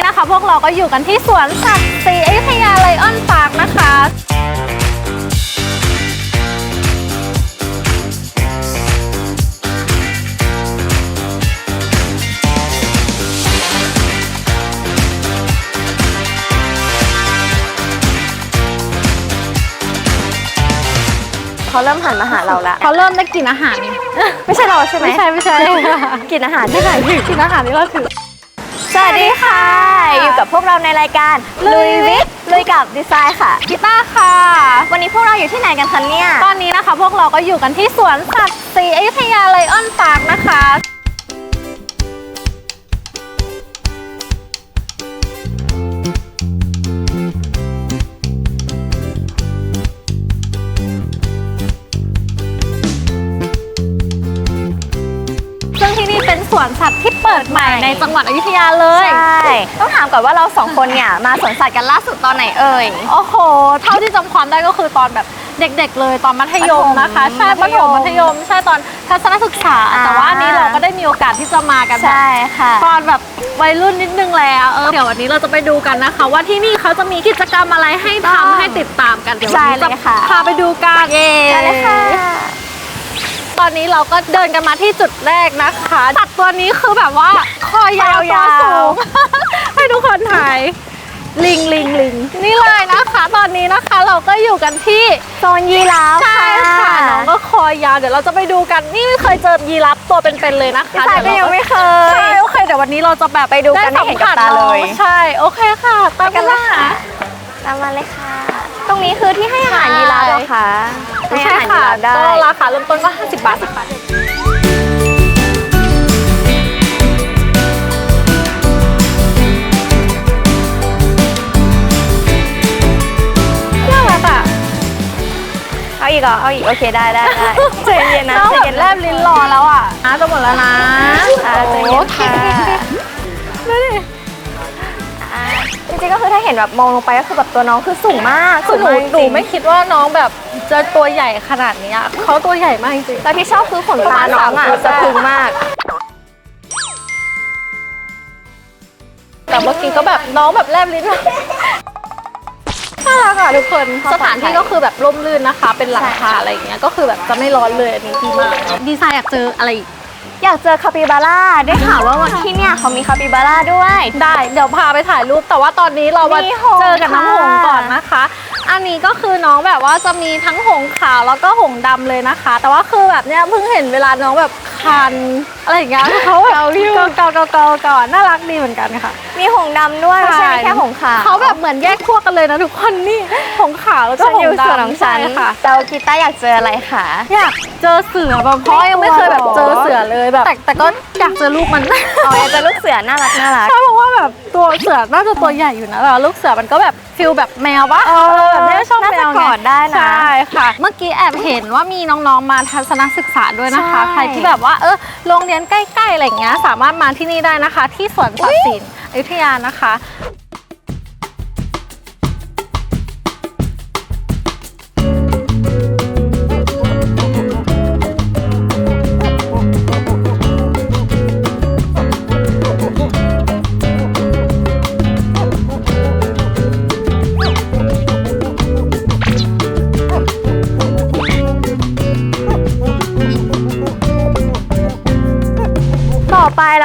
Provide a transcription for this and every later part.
นี้นะคะ พวกเราก็อยู่กันที่สวนสัตว์ศรีอยุธยาไลออนพาร์คนะคะเขาเริ่มหันมาหาเราแล้วเขาเริ่มได้กลินอาหาร ไม่ใช่เราใช่ไหมไม่ใช่ไม่ใช่กินอาหารที่ไหนกลินอาหารนี่เราถือส วัสดีค่ะ อยู่กับพวกเราในรายการลุยวิทย์ลุยกับดีไซน์ค่ะกีตาร์ค่ะ วันนี้พวกเราอยู่ที่ไหนกันคะเนี่ย ตอนนี้นะคะ พวกเราก็อยู่กันที่สวนสัตว์ศรีอยุธยาไลออนพาร์คนะคะ วนสัตว์ที่เปิดใหม่ในจังหวัดอยุธยาเลย ใช่ ต้องถามก่อนว่าเราสองคนเนี่ย มาสวนสัตว์กันล่าสุดตอนไหนเอ่ย โอ้โห เท่าที่จำความได้ก็คือตอนแบบเด็กๆ เลยตอนมัธยมนะคะประถมใช่มัประธถยมมมัธยม ใช่ตอนทัศนศึกษาอ่าแต่ว่าอันนี้เราก็ได้มีโอกาสที่จะมากันแบบใช่ค่ะตอนแบบวัยรุ่นนิดนึงแล้วเออเดี๋ยววันนี้เราจะไปดูกันนะคะ ว่าที่นี่เขาจะมีกิจกรรมอะไรให้ต้องทำให้ติดตามกันเดี๋ยววันใช่นี้เลจะยค่ะพาไปดูกันเย้ได้เลยค่ะ ตอนนี้เราก็เดินกันมาที่จุดแรกนะคะสัตว์ตัวนี้คือแบบว่าคอยาวคอยาวตัวสูง ให้ทุกคนถ่ายลิงลิงลิงนี่เลยนะคะ ตอนนี้นะคะเราก็อยู่กันที่โซนยีราฟใช่ค่ะน้องก็คอยาวเดี๋ยวเราจะไปดูกันนี่ไม่เคยเจอยีราฟตัวเป็นๆเลยนะคะดีไซน์ก็ยังไม่เคยใช่โอเคเดี๋ยววันนี้เราจะแบบไปดูกันได้ให้สัมเห็นกับผัสตาเลยน้องใช่โอเคค่ะตามกันเลยค่ะค่ะตามมาเลยค่ะ ตรงนี้คือที่ให้อาหารยีราฟเหรอคะ ให้อาใช่หารยีค่ะราฟได้ ก็ราคาเริ่มต้นก็ 50 บาท10บาท น่ารักอะเอาอีกเหรอเอาอีกโอเคได้ได้ได้ใจเย็นนะน้องใจแบบเย็นแลนะบลิ้นรอแล้วอะอะจะหมดแล้วนะอะใจเย็นค่ะ ริงๆก็คือถ้าเห็นแบบมองลงไปก็คือแบบตัวน้องคือสูงมากคือหนูสูงากจริงๆหนูไม่คิดว่าน้องแบบจะตัวใหญ่ขนาดนี้อะเขาตัวใหญ่มากจริงๆแล้วที่ชอบคือขนตาน้องอะประมาณสามฟุตสะพรึงมาก แต่เมื่อกี้ก็แบบน้องแบบแลบลิ้น น่ารักอะทุกคนความสถานที่ปลอดภัยก็คือแบบร่มรื่นนะคะ เป็นหลังคาใช่ค่ะอะไรอย่างเงี้ยก็คือแบบจะไม่ร้อนเลยอันนี้ดีมากดีไซน์อยากเจออะไรอีก อยากเจอคาปิบาร่าได้ข่าวว่าวันที่เนี่ยเขามีคาปิบาร่าด้วย ได้เดี๋ยวพาไปถ่ายรูปแต่ว่าตอนนี้เรามามีหงส์เจอกับน้องหงส์ค่ะก่อนนะคะ อันนี้ก็คือน้องแบบว่าจะมีทั้งหงส์ขาวแล้วก็หงส์ดำเลยนะคะ แต่ว่าคือแบบเนี้ยเพิ่งเห็นเวลาน้องแบบ คันอะไรอย่างเงี้ยเขาแบบเกาอยู่เกาเกาเกาเกาน่ารักดีเหมือนกันค่ะ มีหงส์ดำด้วยไม่ใช่มีแค่หงส์ขาวเขาแบบเหมือนแยกพวกกันเลยนะทุกคนนี่หงส์ขาวแล้วก็ฉันหองยู่ส์ส่วนดำของฉันใช่ค่ะเจ้ากีต้าร์อยากเจออะไรคะ อยากเจอเสือแบบเพราะยังไม่เคยแบบเจอเสือเลยแบบ แต่แต่ก็อยากเจอลูกมัน อ๋ออยากเจอลูกเสือน่ารักน่ารัก ใช่เพราะว่าแบบตัวเสือน่าจะตัวใหญ่อยู่นะแต่ว่าลูกเสือมันก็แบบฟิลแบบแมวปะเออแบบนี้ชอบน่าแมจะวกอดได้นะใช่ค่ะ เมื่อกี้แอบเห็นว่ามีน้องๆมาทัศนศึกษาด้วยนะคะ ใช่ ใครที่แบบว่าเออโรงเรียนใกล้ๆอะไรอย่างเงี้ยสามารถมาที่นี่ได้นะคะ ที่สวนสัตว์ศิลป์อยุธยานะคะ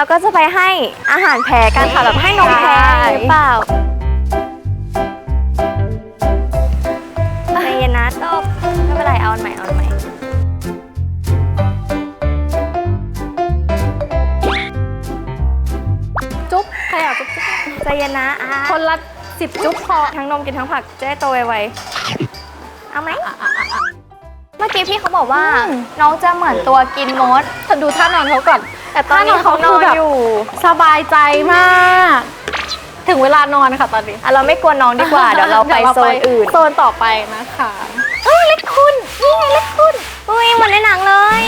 เราก็จะไปให้อาหารแพะกันค่ะแบบให้นมแพะใช่หรือเปล่าใจเย็นนะตบไม่เป็นไรเอาอันใหม่เอาอันใหม่จุ๊บใครอยากจุ๊บจุ๊บใจเย็นนะอะคนละสิบจุ๊บพอทั้งนมกินทั้งผักจะได้โตไวๆเอาไหมเมื่อกี้พี่เขาบอกว่าอืมน้องจะเหมือนตัวกินมดเธอดูท่านอนเขาก่อน แต่ตอนนี้เขานอนอยู่สบายใจมาก ถึงเวลานอนค่ะตอนนี้อะเราไม่กลัวน้องดีกว่า เดี๋ยวเราไปโซนอื่น โซนต่อไปนะคะเอ้ยเล็กคุณนี่ไงเล็กคุณอุ้ยเหมือนในหนังเลย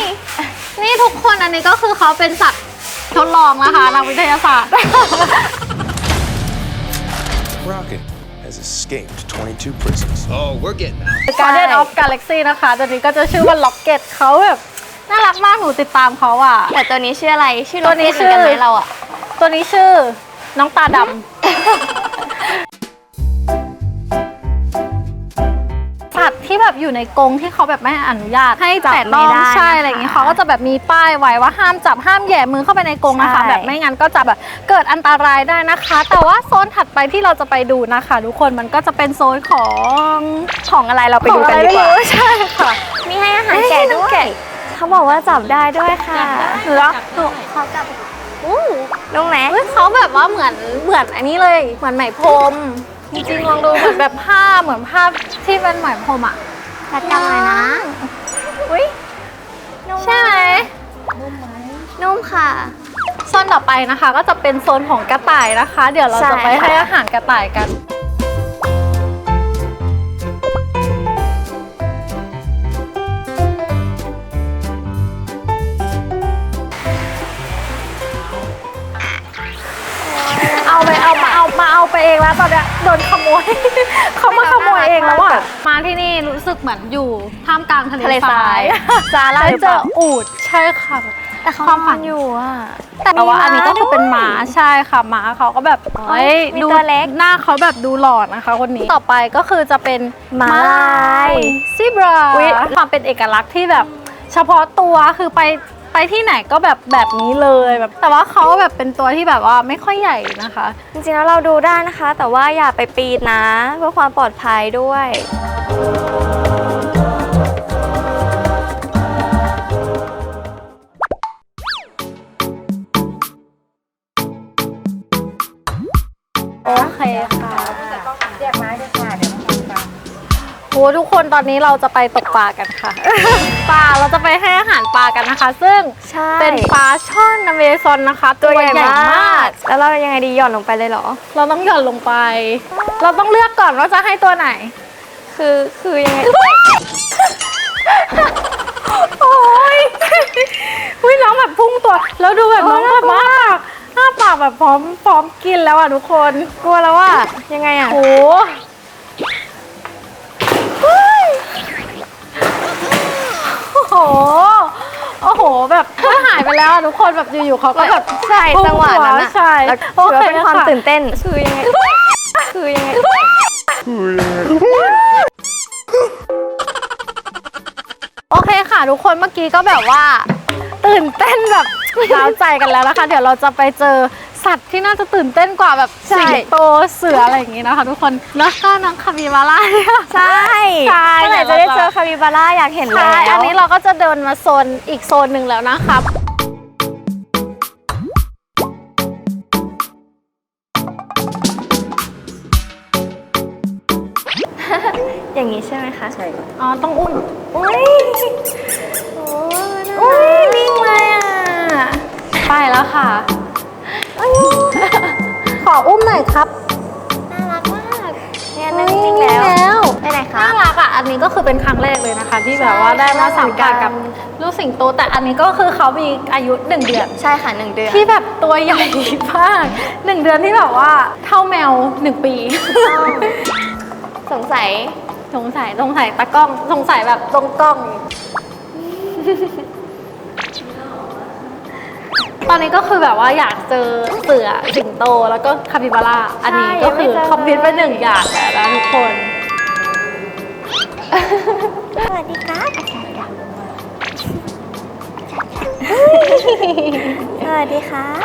นี่ทุกคนอันนี้ก็คือเขาเป็นสัตว์ทดลองนะคะนักวิทยาศาสตร์ Rocket has escaped 22 prisons. Oh, we're getting out. Guardian of Galaxy นะคะ ตัวนี้ก็จะชื่อว่า Rocket เขาแบบ น่ารักมากหนูติดตามเขาอะ แต่ตัวนี้ชื่ออะไร ชื่อตัวนี้โรเก็ตเหมือนกันไหมชื่อเราอะตัวนี้ชื่อน้องตาดำ สัตว์ที่แบบอยู่ในกรงที่เขาแบบไม่อนุญาตให้จับแต่ต้องไม่ได้ใช่นะคะอะไรอย่างงี้เขาก็จะแบบมีป้ายไว้ว่าห้ามจับห้ามแหย่มือเข้าไปในกรงนะคะ ใช่ แบบไม่งั้นก็จะแบบเกิดอันตรายได้นะคะ แต่ว่าโซนถัดไปที่เราจะไปดูนะคะ ทุกคนมันก็จะเป็นโซนของของอะไรเราไปดูกันดีกว่า ของอะไรไม่รู้ใช่ค่ะ มีให้อาหารเอ้ยแกะน้องด้วยแกะ เขาบอกว่าจับได้ด้วยค่ะเหรอเขาจับอู้ลุงไหมเฮ้ยเขาแบบว่าเหมือนเหมือนอันนี้เลย เหมือนไหมพรมจริงๆลองดูเหมือนแบบผ้าเหมือนผ้าที่เป็นไหมพรมอะจับจับหน่อยนะอุ้ยนุ่มใช่ไหมนุ่มค่ะโซนต่อไปนะคะ ก็จะเป็นโซนของกระต่ายนะคะ เดี๋ยวเราจะไปใช่ค่ะให้อาหารกระต่ายกัน แล้วตอนเนี้ยโดนขโมย เขามาขโมยเองแล้วอะ มาที่นี่รู้สึกเหมือนอยู่ท่ามกลางทะเลทะเลทรายซาร่าได้เจเจอออูดใช่ค่ะ แต่เขาความฝันนอนอยู่อะ แต่ว่าอันนี้ก็คือเป็นหมาด้วยใช่ค่ะหมาเขาก็แบบเฮ้ยมีดูตัวเล็ก หน้าเขาแบบดูหล่อนะคะ คนนี้ต่อไปก็คือจะเป็นม้าลายซิบราอุ๊ย ความเป็นเอกลักษณ์ที่แบบ เฉพาะตัวคือไป ไปที่ไหนก็แบบแบบนี้เลยแบบ แต่ว่าเขาแบบเป็นตัวที่แบบว่าไม่ค่อยใหญ่นะคะ จริงๆแล้วเราดูได้นะคะ แต่ว่าอย่าไปปีนนะเพื่อความปลอดภัยด้วยโอเคค่ะ โหทุกคนตอนนี้เราจะไปตกปลากันค่ะ ปลาเราจะไปให้อาหารปลากันนะคะ ซึ่งใช่เป็นปลาช่อนอเมซอนนะคะ ตัวใหญ่มาก แล้วเรายังไงดีหย่อนลงไปเลยเหรอ เราต้องหย่อนลงไป เราต้องเลือกก่อนว่าจะให้ตัวไหน คือคือยังไงโอ้ยอุ้ยน้องแบบพุ่งตัว แล้วดูแบบน้องแบบว่าปากหน้าปากแบบพร้อมพร้อมกินแล้วอะทุกคน กลัวแล้วว่ายังไงอะโอ้ โหโอ้โห แบบก็หายไปแล้วอะทุกคนแบบอยู่ๆเขาก็แบบใช่จังหวะนั้นอะใช่แล้วโอถือเคว่าเป็นความค่ะตื่นเต้น คือยังไง คือยังไง โอเคค่ะ ทุกคนเมื่อกี้ก็แบบว่า ตื่นเต้นแบบร้าวใจกันแล้วนะคะ เดี๋ยวเราจะไปเจอ สัตว์ที่น่าจะตื่นเต้นกว่าแบบใช่ สิงโตเสืออะไรอย่างงี้นะคะทุกคนแล้วก็น้องคาบิบาร่าเนี่ย ใช่ใช่ เมื่อไหร่จะได้เจอคาบิบาร่าอยากเห็นแล้ใช่ วอันนี้เราก็จะเดินมาโซนอีกโซนหนึ่งแล้วนะครับ อย่างนี้ใช่ไหมคะ ใช่อ๋อ ต้องอุ้มอุ้ยโอ้อุ้ยนิ่งเลยอะ ไปแล้วค่ะ ขออุ้มหน่อยครับน่ารักมากเนี่ยนั่งนิ่งๆแล้วไปไหนคะ น่ารักอะอันนี้ก็คือเป็นครั้งแรกเลยนะคะ ที่แบบว่าได้มาสัมผัสกับลูกสิงโตแต่อันนี้ก็คือเขามีอายุหนึ่งเดือน ใช่ค่ะหนึ่งเดือนที่แบบตัวใหญ่มากหนึ่งเดือนที่แบบว่าเท่าแมวหนึ่งปี สงสัยสงสัยสงสัยตากล้องสงสัยแบบตรงกล้อง ตอนนี้ก็คือแบบว่าอยากเจอเสือสิงโตแล้วก็คาปิบาร่าอันนี้ก็คือคอมพิวต์ไปหนึ่งอย่างแล้วนะทุกคน สวัสดีครับสวัสดีครับ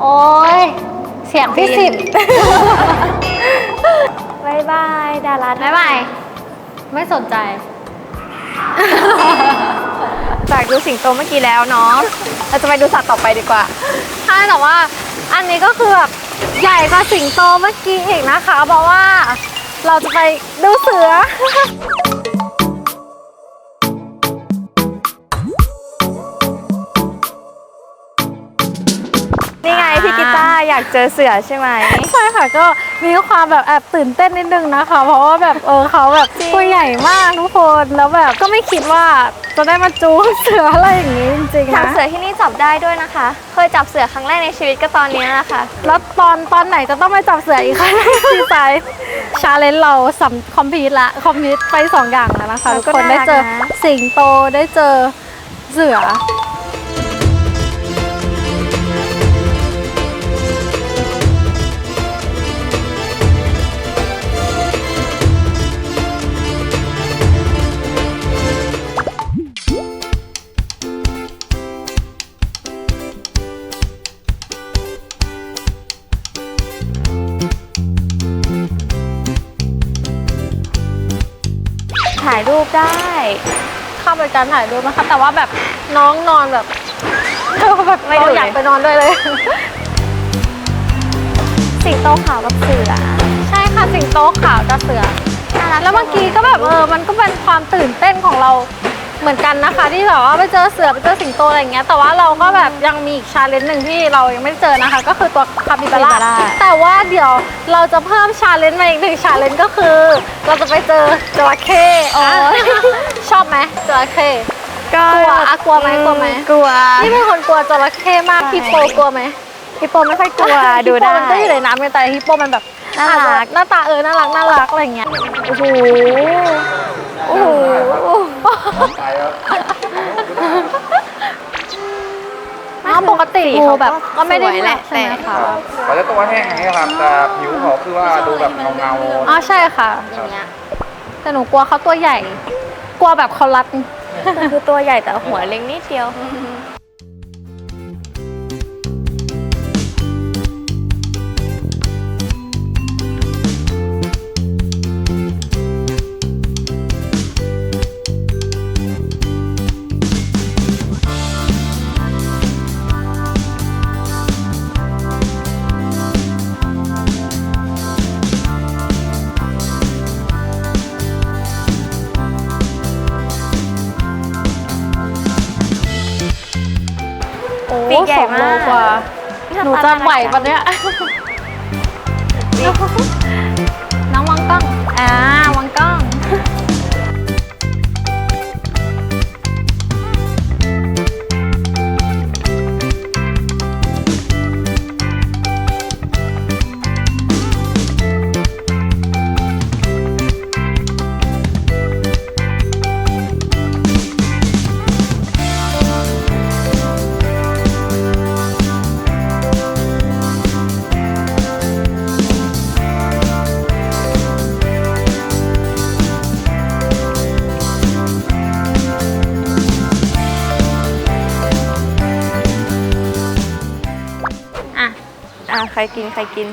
โอ้ยเสียงที่สิบบ๊ายบายดาราบ๊ายบายไม่สนใจ จากดูสิงโตเมื่อกี้แล้วเนาะเราจะไปดูสัตว์ต่อไปดีกว่าใช่แต่ว่าอันนี้ก็คือแบบใหญ่กว่าสิงโตเมื่อกี้อีกนะคะเพราะว่าเราจะไปดูเสือนี่ไงพี่กีตาร์อยากเจอเสือใช่ไหมใช่ค่ะก็มีความแบบแอบตื่นเต้นนิดนึงนะคะ เพราะว่าแบบเออเขาแบบจริงตัวใหญ่มากทุกคนแล้วแบบก็ไม่คิดว่า จะได้มาจูงเสืออะไรอย่างนี้จริงๆจับนะ เสือที่นี่จับได้ด้วยนะคะ เคยจับเสือครั้งแรกในชีวิตก็ตอนนี้แหละค่ะ แล้วตอนตอนไหนจะต้องไปจับเสืออีกคะพี่สายชาเลนจ์เราสัมคอมพิวละคอมพิวไปสองอย่างแล้วนะคะแล้ทุวกก็คนได้เจอน่ารักนะ สิงโตได้เจอเสือ ได้เข้าไปการถ่ายรูปนะคะ แต่ว่าแบบน้องนอนแบบแบบไม่เราดูเลยอยากไปนอนด้วยเลย สิงโตขาวกับเสือ ใช่ค่ะสิงโตขาวกับเสือน่ารักแล้วเมื่อกี้ก็แบบเออมันก็เป็นความตื่นเต้นของเรา เหมือนกันนะคะที่แบบว่าไปเจอเสือไปเจอสิงโตอะไรอย่างเงี้ยแต่ว่าเราก็แบบยังมีอีกชาเลนจ์หนึ่งที่เรายังไม่ได้เจอนะคะ ก็คือตัวคาปิบาร่าแต่ว่าเดี๋ยวเราจะเพิ่มชาเลนจ์มาอีกหนึ่งชาเลนจ์ก็คือ เราจะไปเจอจระเข้โอ้ยชอบไหมจระเข้ ก็กลัวอะกลัวไหมกลัวไหม กลัว นี่เป็นคนกลัวจระเข้มากใช่ ฮิปโปกลัวไหมฮิปโปไม่ค่อยกลัวดูฮิปโปได้มันก็อยู่ในน้ำไงแต่ฮิปโปมันแบบน่ารัก อจจะหน้าตาเออน่ารักน่ารักอะไรอย่างเงี้ยโอ้โหโอ้โห อ้าวปกติงูแบบก็ไม่ได้สวยแหละใช่ไหมแต่คะเขาจะตัวแห้งอย่างนี้ครับ แต่ผิวเขาคือว่าดูแบบเงาเงาๆอ๋อใช่ค่ะ อย่างเงี้ยแต่หนูกลัวเขาตัวใหญ่ กลัวแบบเขารัด คือตัวใหญ่แต่หัวเล็กนิดเดียว อ้ปีกใหญ่สองโลมากกว่า หนูจะไหวปะเนี่ยน้องวางกล้อง อ่าวางกล้อง ครกินใครกิน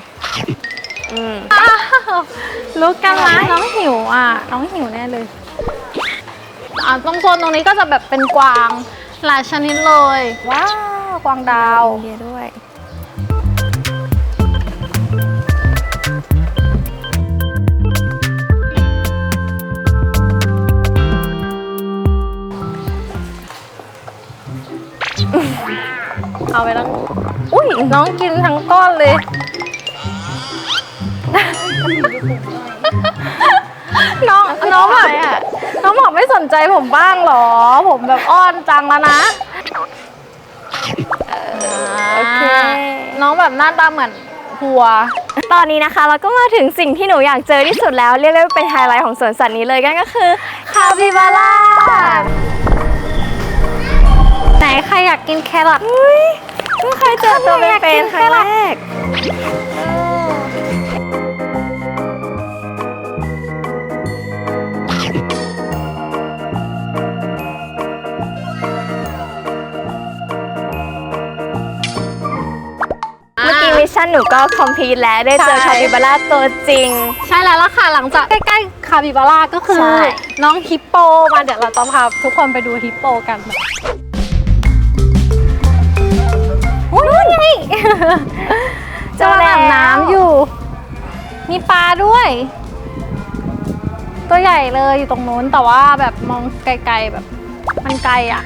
อืมอ้าวรู้กันละน้องหิวอะ น้องหิวแน่เลยอ่าตรงโซนตรงนี้ก็จะแบบเป็นกวางหลายชนิดเลย ว้าว กวางดาวเดียด้วยเอาไปแล้วอุ้ย น้องกินทั้งก้อนเลย น้องน้องแบบน้องบอกไม่สนใจผมบ้างเหรอ ผมแบบอ้อนจังแล้วนะโอเคน้องแบบหน้าตาเหมือนหัว ตอนนี้นะคะเราก็มาถึงสิ่งที่หนูอยากเจอที่สุดแล้ว เรียกได้ว่าเป็นไฮไลท์ของสวนสัตว์นี้เลยกันก็คือคาปิบาร่าไหนใครอยากกินแครอท เพิ่งเคยเจอตัวเป็นๆครั้งแรกเมื่อกี้มิชชั่นหนูก็คอมพลีทแล้วได้เจอใช่ คาปิบาร่าตัวจริง ใช่แล้วล่ะค่ะ หลังจากใกล้ๆคาบิบาร่าก็คือ ใช่ น้องฮิปโปมาเดี๋ยวเราต้องพาทุกคนไปดูฮิปโปกัน เจจะอมาแล้วอาบน้ำอยู่ มีปลาด้วย ตัวใหญ่เลยอยู่ตรงนู้นแต่ว่าแบบมองไกลๆแบบ มันไกลอะ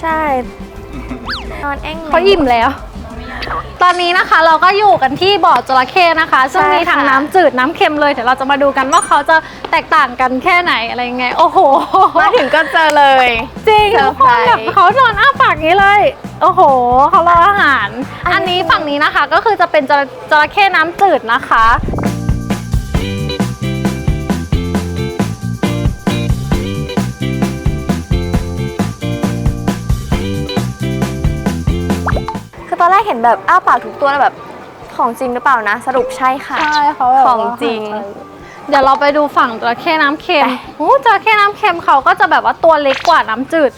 ใช่นอนแอ่งเขาอิ่มแล้ว ตอนนี้นะคะเราก็อยู่กันที่บ่อจระเข้นะคะ ซึ่งใช่มีทั้งค่ะน้ำจืดน้ำเค็มเลย เดี๋ยวเราจะมาดูกันว่าเขาจะแตกต่างกันแค่ไหนอะไรยังไง โอ้โห มาถึงก็เจอเลย จริงเซอทุร์กไพครนส์แบบเขานอนอ้าปากอย่างนี้เลย โอ้โหเขารออาหาร อันนี้ฝั่งนี้นะคะก็คือจะเป็นจระจระเข้น้ำจืดนะคะ ห็นแบบอ้าปากทุกตัวแล้วแบบของจริงหรือเปล่านะ สรุปใช่ค่ะ ใช่เขาแบบของว่าจริง เดี๋ยวเราไปดูฝั่งจระเข้น้ำเค็มไปโอ้จระเข้น้ำเค็มเขาก็จะแบบว่าตัวเล็กกว่าน้ำจืด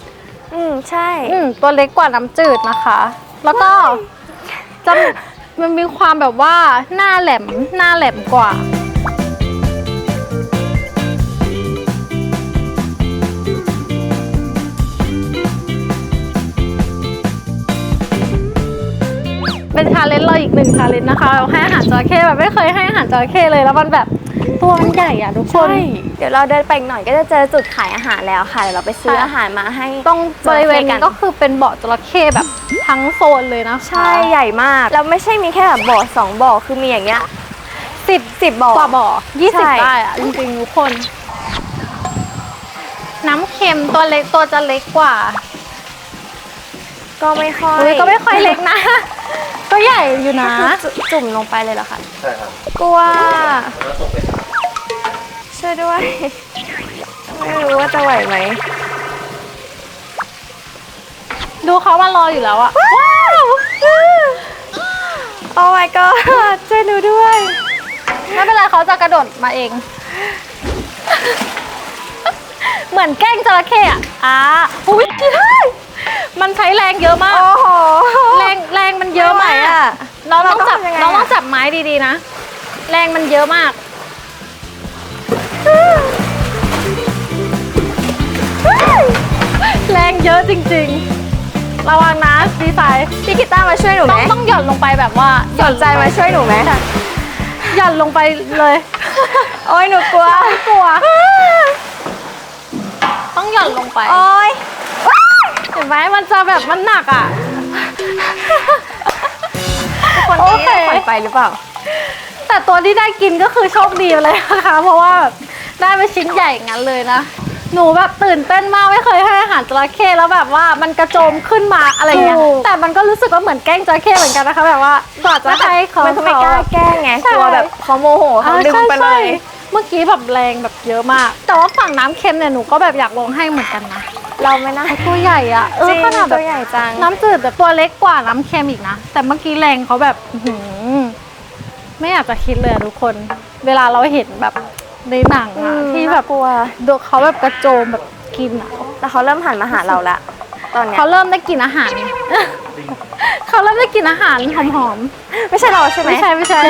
อืมใช่ อืมตัวเล็กกว่าน้ำจืดนะคะ แล้วก็จะมันมีความแบบว่าหน้าแหลมหน้าแหลมกว่าาเลนจ์เราอีกหนึ่งชาเลนจ์นะคะเราให้อาหารจระเข้แบบไม่เคยให้อาหารจระเข้เลยแล้วมันแบบตัวมันใหญ่อะทุกคนใช่เดี๋ยวเราเดินไปอีกหน่อยก็จะเจอจุดขายอาหารแล้วค่ะเดี๋ยวเราไปซื้อค่ะ อาหารมาให้ตรงบริเวณจนี้ระก็เข้คือเป็นเบาะจระเข้แบบทั้งโซนเลยนะคะใช่ใหญ่มาก แล้วไม่ใช่มีแค่แบบบ่อสองบ่อคือมีอย่างเงี้ยสิบสิบบ่อ กว่าบ่อยี่สิบใช่ได้อะจริงๆทุกคน น้ำเค็มตัวเล็กตัวจะเล็กกว่าก็ไม่ค่อย อุ้ยก็ไม่ค่อยเล็กนะ ก็ใหญ่อยู่นะ จุจุ่มลงไปเลยเหรอคะใช่ครับกลัวช่วยด้วย ไม่รู้ว่าจะไหวไหม ดูเขามารออยู่แล้วอะโอ้ my god ช่วยหนูด้วย ไม่เป็นไรเขาจะกระโดดมาเอง เหมือนแกล้งจระเข้อะอ่าอุ้ย มันใช้แรงเยอะมาก โอ้โห แรงแรงมันเยอะมากไม่ไหวอะเราต้องจับเราต้องทำยังไงอะเราต้องจับไม้ดีๆนะ แรงมันเยอะมาก แรงเยอะจริงๆ ระวังนะดีไซน์พี่กิต้าร์มาช่วยหนูไหต้มองต้องหย่อนลงไปแบบว่าสนใจมาช่วยหนูไหมหย่อนลงไปเลยโอ้ยหนูกลัวไม่กลัว ต้องหย่อนลงไป โอ้ย เห็นไหมมันจะแบบมันหนักอะ คนโอนี้เคปล่อยไปหรือเปล่า แต่ตัวที่ได้กินก็คือโชคดีเลยนะคะ เพราะว่าแบบได้ไปชิ้นใหญ่อย่างนั้นเลยนะ หนูแบบตื่นเต้นมากไม่เคยให้อาหารจระเข้แล้วแบบว่ามันกระโจมขึ้นมาอะไรเงี้ยถูก แต่มันก็รู้สึกว่าเหมือนแกล้งจระเข้เหมือนกันนะคะ แบบว่าก่อนจะให้เขามันก็ไม่กล้าแกล้งไงใช่ กลัวแบบเขาโมโหเขาอ่าดึงใช่ไปเลใช่ยเมื่อกี้แบบแรงแบบเยอะมาก แต่ว่าฝั่งน้ำเค็มเนี่ยหนูก็แบบอยากลงให้เหมือนกันนะ เราไม่น่า ตัวใหญ่อะเอจอริงขนาดแบตับวใหญ่จัง น้ำจืดแบบตัวเล็กกว่าน้ำเค็มอีกนะ แต่เมื่อกี้แรงเขาแบบอื้อหือไม่อยากจะคิดเลยอะทุกคน เวลาเราเห็นแบบในหนังอะที่แบบกลัวดูเขาแบบกระโจมแบบกินอะแต่เขาเริ่มหันมาหาเราละตอนเนี้ยเขาเริ่มได้กินอาหาร เขาเริ่มได้กินอาหารหอมไม่ใช่เราใช่ๆไหมไม่ใช่ไม่ใช่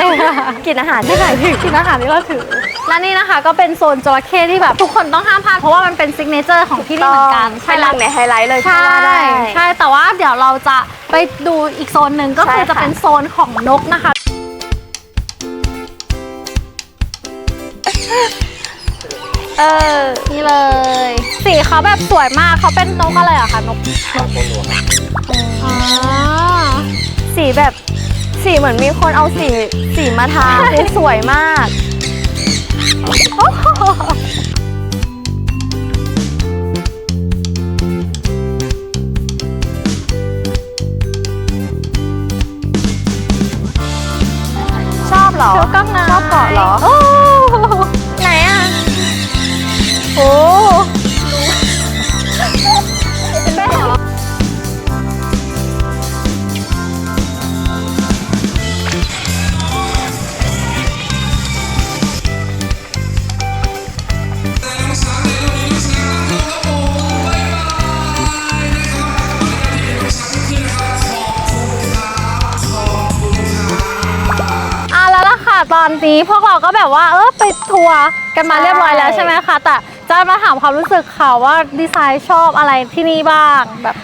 กินอาหารที่ไหนกินอาหารที่เราถือ และนี่นะคะก็เป็นโซนจระเข้ที่แบบทุกคนต้องห้ามพลาดเพราะว่ามันเป็นซิกเนเจอร์ของที่นี่เหมือนกันเป็นหลังในไฮไลท์เลยใช่ก็ว่าได้ใช่แต่ว่าเดี๋ยวเราจะไปดูอีกโซนหนึ่งก็คือใช่ค่ะจะเป็นโซนของนกนะคะเออ นี่เลย สีเขาแบบสวยมากเขาเป็นนกอะไรอะคะนกนกอ๋อสีแบบสีเหมือนมีคนเอาสีสีมาทาคือสวยมาก ชอบเหรอเชือกก้างนาชอบเกาะเหรอโอ้ไหนอะโห อนนี้พวกเราก็แบบว่าเออไปทัวร์กันมาเรียบร้อยแล้วใช่ไหมคะแต่จะมาถามความรู้สึกค่ะว่าดีไซน์ชอบอะไรที่นี่บ้างแบบ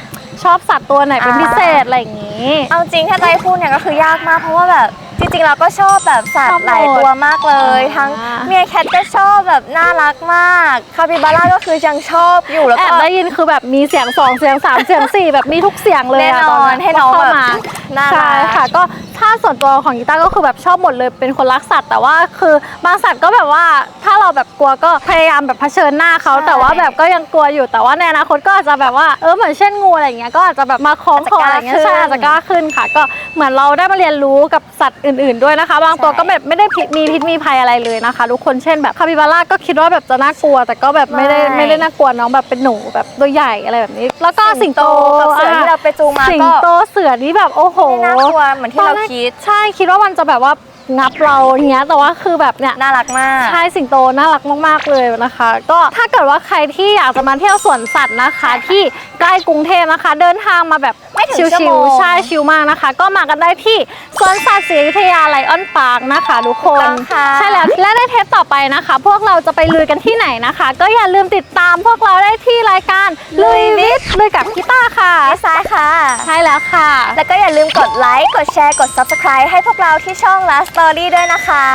ชอบสัตว์ตัวไหนเป็นพิเศษอะไรอย่างนี้ เอาจริงถ้าใจพูดเนี่ยก็คือยากมากเพราะว่าแบบ จริงๆเราก็ชอบแบบสัตชอบว์หมดหลายตัวมากเลยอ่าทั้งเมียแคทก็ชอบแบบน่ารักมากคาปิบาร่าก็คือยังชอบอยู่แล้วแอก็ บได้ยินคือแบบมีเสียงสองเสียงสามเสียงสี่แบบมีทุกเสียงเลยะแน่นอนตให้น้องเข้าแบบมาน่ารัก ใช่ค่ะ ก็ถ้าส่วนตัวของกีตาร์ก็คือแบบชอบหมดเลยเป็นคนรักสัตว์ แต่ว่าคือบางสัตว์ก็แบบว่าถ้าเราแบบกลัวก็พยายามแบบเผชิญหน้าเขาใช่แต่ว่าแบบก็ยังกลัวอยู่แต่ว่าในอนาคตก็อาจจะแบบว่าเออเหมือนเช่นงูอะไรอย่างเงี้ยก็อาจจะแบบมาคล้องคออะไรอย่างเงี้ยใช่อาจจะกล้าขึ้นค่ะ ก็เหมือนเราได้มาเรียนรู้กับสัตว์อื่นๆด้วยนะคะ บางตัวก็แบบไม่ได้พิษมีพิษมีภัยอะไรเลยนะคะทุกคนเช่นแบบคาปิบาร่าก็คิดว่าแบบจะน่ากลัว แต่ก็แบบไม่ได้ไม่ ไม่ได้น่ากลัวน้องแบบเป็นหนูแบบตัวใหญ่อะไรแบบนี้ แล้วก็สิงโตกับเสือที่เราไปจูงมาสิงก็โตเสือนี่แบบโอ้โห ไม่น่ากลัวเหมือนที่เราคิด ใช่คิดว่ามันจะแบบว่า งับเราอย่างเงี้ยแต่ว่าคือแบบเนี่ยน่ารักมาก ใช่สิงโตน่ารักมากๆเลยนะคะ ก็ถ้าเกิดว่าใครที่อยากจะมาเที่ยวสวนสัตว์นะคะ ที่ใกล้กรุงเทพนะคะ เดินทางมาแบบไม่ถึงชิชั่วโมวงๆใช่ชิวมากนะคะ ก็มากันได้ที่สวนสัตว์ศรีอยุธยาไลออนปาร์คนะคะทุกคนถูกต้องค่ะ ใช่แล้วและในเทปต่อไปนะคะ พวกเราจะไปลุยกันที่ไหนนะคะ ก็อย่าลืมติดตามพวกเราได้ที่รายการลุยวิทย์ลุยกับพี่ต้าค่ะไม่ซ้ายค่ะ ใช่แล้วค่ะ แล้วก็อย่าลืมกดไลค์ กดแชร์ กด Subscribe ให้พวกเราที่ช่อง Last Story ด้วยนะคะ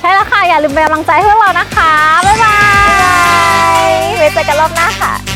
ใช่แล้วค่ะ อย่าลืมเป็นกำลังใจให้พวกเรานะคะ บ๊ายบายไว้เจอกันรอบหน้าค่ะ